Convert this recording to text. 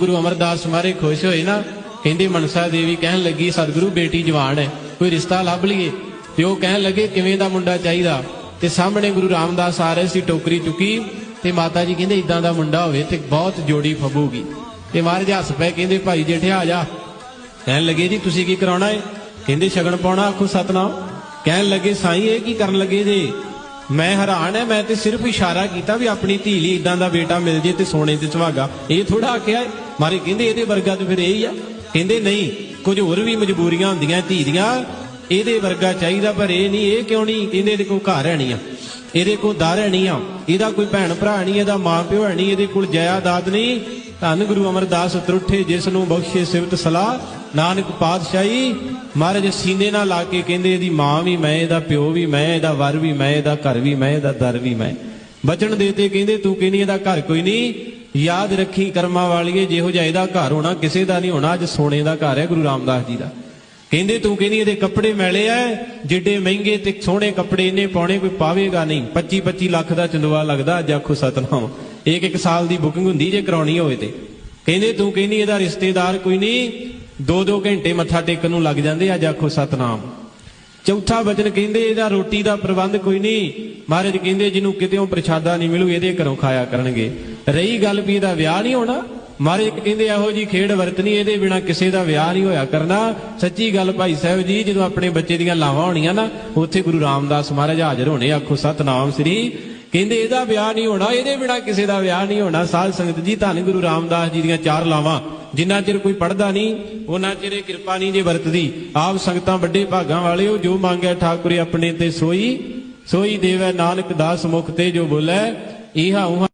ਗੁਰੂ ਅਮਰਦਾਸ ਮਾਰੇ ਖੁਸ਼ ਹੋਏ ਨਾ, ਕਹਿੰਦੇ ਮਨਸਾ ਦੇਵੀ ਕਹਿਣ ਲੱਗੀ, ਸਤਿਗੁਰੂ ਬੇਟੀ ਜਵਾਨ ਹੈ, ਕੋਈ ਰਿਸ਼ਤਾ ਲੱਭ ਲਈਏ। ਤੇ ਉਹ ਕਹਿਣ ਲੱਗੇ, ਕਿਵੇਂ ਦਾ ਮੁੰਡਾ ਚਾਹੀਦਾ? ਤੇ ਸਾਹਮਣੇ ਗੁਰੂ ਰਾਮਦਾਸ ਆ ਰਹੇ ਸੀ, ਟੋਕਰੀ ਚੁੱਕੀ, ਤੇ ਮਾਤਾ ਜੀ ਕਹਿੰਦੇ, ਇਦਾਂ ਦਾ ਮੁੰਡਾ ਹੋਵੇ ਤੇ ਬਹੁਤ ਜੋੜੀ ਫਬੂਗੀ। ਤੇ ਮਹਾਰਾਜ ਹੱਸ ਪਏ, ਕਹਿੰਦੇ, ਭਾਈ ਜੇਠਿਆ ਆ ਜਾ। ਕਹਿਣ ਲੱਗੇ, ਜੀ, ਤੁਸੀਂ ਕੀ ਕਰਾਉਣਾ ਏ? ਕਹਿੰਦੇ, ਸ਼ਗਨ ਪਾਉਣਾ, ਆਖੋ ਸਤਨਾਮ। ਕਹਿਣ ਲੱਗੇ, ਸਾਈਂ, ਇਹ ਕੀ ਕਰਨ ਲੱਗੇ ਜੇ? ਮੈਂ ਹੈਰਾਨ ਹੈ, ਮੈਂ ਤੇ ਸਿਰਫ ਇਸ਼ਾਰਾ ਕੀਤਾ ਵੀ ਆਪਣੀ ਧੀ ਲਈ ਇਦਾਂ ਦਾ ਬੇਟਾ ਮਿਲ ਜੇ ਤੇ ਸੋਨੇ ਤੇ ਸੁਹਾਗਾ। ਇਹ ਥੋੜਾ ਆਖਿਆ, ਮਾਰੇ ਕਹਿੰਦੇ ਇਹਦੇ ਵਰਗਾ ਤੇ ਫਿਰ ਇਹ ਹੀ ਆ। ਕਹਿੰਦੇ ਨਹੀਂ, ਕੁਝ ਹੋਰ ਵੀ ਮਜਬੂਰੀਆਂ ਹੁੰਦੀਆਂ ਧੀ ਦੀਆਂ, ਇਹਦੇ ਵਰਗਾ ਚਾਹੀਦਾ ਪਰ ਇਹ ਨਹੀਂ, ਇਹ ਕਿਉਂ ਨਹੀਂ? ਕਹਿੰਦੇ ਇਹਦੇ ਕੋਲ ਘਰ ਹੈ ਨਹੀਂ ਆ। ਇਹਦੇ ਕੋਲ ਦਰ ਹੈ ਨਹੀਂ ਆ। ਇਹਦਾ ਕੋਈ ਭੈਣ ਭਰਾ ਨਹੀਂ, ਇਹਦਾ ਮਾਂ ਪਿਓ ਹੈ ਨਹੀਂ, ਇਹਦੇ ਕੋਲ ਜਾਇਦਾਦ ਨਹੀਂ। ਧੰਨ ਗੁਰੂ ਅਮਰਦਾਸ ਤਰੁੱਠੇ ਜਿਸ ਨੂੰ ਬਖਸ਼ੇ ਸਿਵਤ ਸਲਾਹ, ਨਾਨਕ ਪਾਤਸ਼ਾਹੀ। ਮਹਾਰਾਜ ਸੀਨੇ ਨਾਲ ਲਾ ਕੇ ਕਹਿੰਦੇ, ਇਹਦੀ ਮਾਂ ਵੀ ਮੈਂ, ਇਹਦਾ ਪਿਓ ਵੀ ਮੈਂ, ਇਹਦਾ ਵਰ ਵੀ ਮੈਂ, ਇਹਦਾ ਘਰ ਵੀ ਮੈਂ, ਇਹਦਾ ਦਰ ਵੀ ਮੈਂ। ਬਚਨ ਦੇਤੇ ਕਹਿੰਦੇ, ਤੂੰ ਕਹਿੰਦੀ ਇਹਦਾ ਘਰ ਕੋਈ ਨਹੀਂ। ਯਾਦ ਰੱਖੀ ਕਰਮਾਂ ਵਾਲੀਏ, ਜਿਹੋ ਜਿਹਾ ਇਹਦਾ ਘਰ ਹੋਣਾ, ਕਿਸੇ ਦਾ ਨਹੀਂ ਹੋਣਾ, ਅੱਜ ਸੋਨੇ ਦਾ ਘਰ ਹੈ ਗੁਰੂ ਰਾਮਦਾਸ ਜੀ ਦਾ। ਕਹਿੰਦੇ, ਤੂੰ ਕਹਿੰਦੀ ਇਹਦੇ ਕੱਪੜੇ ਮੈਲੇ ਐ, ਜਿੱਡੇ ਮਹਿੰਗੇ ਤੇ ਸੋਹਣੇ ਕੱਪੜੇ ਇਹਨੇ ਪਾਉਣੇ, ਕੋਈ ਪਾਵੇਗਾ ਨਹੀਂ। 25 25 ਲੱਖ ਦਾ ਚੰਦਵਾ ਲੱਗਦਾ, ਅੱਜ ਆਖੋ ਸਤਨਾਮ। ਇੱਕ ਇੱਕ ਸਾਲ ਦੀ ਬੁਕਿੰਗ ਹੁੰਦੀ ਜੇ ਕਰਾਉਣੀ ਹੋਵੇ ਤੇ। ਕਹਿੰਦੇ ਤੂੰ ਕਹਿੰਦੀ ਇਹਦਾ ਰਿਸ਼ਤੇਦਾਰ ਕੋਈ ਨਹੀਂ ਦੋ ਦੋ ਘੰਟੇ ਮੱਥਾ ਟੇਕਣ ਨੂੰ ਲੱਗ ਜਾਂਦੇ ਅੱਜ ਆਖੋ ਸਤਨਾਮ। ਚੌਥਾ ਵਚਨ ਕਹਿੰਦੇ ਇਹਦਾ ਰੋਟੀ ਦਾ ਪ੍ਰਬੰਧ ਕੋਈ ਨਹੀਂ, ਮਹਾਰਾਜ ਕਹਿੰਦੇ ਜਿਹਨੂੰ ਕਿਤੇੋਂ ਪ੍ਰਸ਼ਾਦਾ ਨਹੀਂ ਮਿਲੂ, ਇਹਦੇ ਘਰੋਂ ਖਾਇਆ ਕਰਨਗੇ। ਰਹੀ ਗੱਲ ਵੀ ਇਹਦਾ ਵਿਆਹ ਨਹੀਂ ਹੋਣਾ, ਮਹਾਰਾਜ ਕਹਿੰਦੇ ਇਹੋ ਜੀ ਖੇਡ ਵਰਤਨੀ ਇਹਦੇ ਬਿਨਾ ਕਿਸੇ ਦਾ ਵਿਆਹ ਨਹੀਂ ਹੋਇਆ ਕਰਨਾ। ਸੱਚੀ ਗੱਲ ਭਾਈ ਸਾਹਿਬ ਜੀ, ਜਦੋਂ ਆਪਣੇ ਬੱਚੇ ਦੀਆਂ ਲਾਵਾਂ ਹੋਣੀਆਂ ਨਾ, ਉੱਥੇ ਗੁਰੂ ਰਾਮਦਾਸ ਮਹਾਰਾਜ ਹਾਜ਼ਰ ਹੋਣੇ, ਆਖੋ ਸਤਨਾਮ ਸ੍ਰੀ ਕਹਿੰਦੇ ਇਹਦਾ ਵਿਆਹ ਨਹੀਂ ਹੋਣਾ, ਇਹਦੇ ਬਿਨਾ ਕਿਸੇ ਦਾ ਵਿਆਹ ਨਹੀਂ ਹੋਣਾ। ਸਾਧ ਸੰਗਤ ਜੀ, ਧੰਨ ਗੁਰੂ ਰਾਮਦਾਸ ਜੀ ਦੀਆਂ ਚਾਰ ਲਾਵਾਂ। ਜਿੰਨਾ ਚਿਰ ਕੋਈ ਪੜਦਾ ਨਹੀਂ, ਉਹਨਾਂ ਚਿਰ ਇਹ ਕਿਰਪਾ ਨਹੀਂ ਜੇ ਵਰਤਦੀ। ਆਪ ਸੰਗਤਾਂ ਵੱਡੇ ਭਾਗਾਂ ਵਾਲੇ ਵਾਲਿਓ, ਜੋ ਮੰਗਿਆ ਠਾਕੁਰੇ ਆਪਣੇ ਤੇ ਸੋਈ ਸੋਈ ਦੇਵੈ ਨਾਨਕ ਦਾਸ ਮੁਖ ਤੇ ਜੋ ਬੋਲੇ ਇਹਾ ਉਹਾ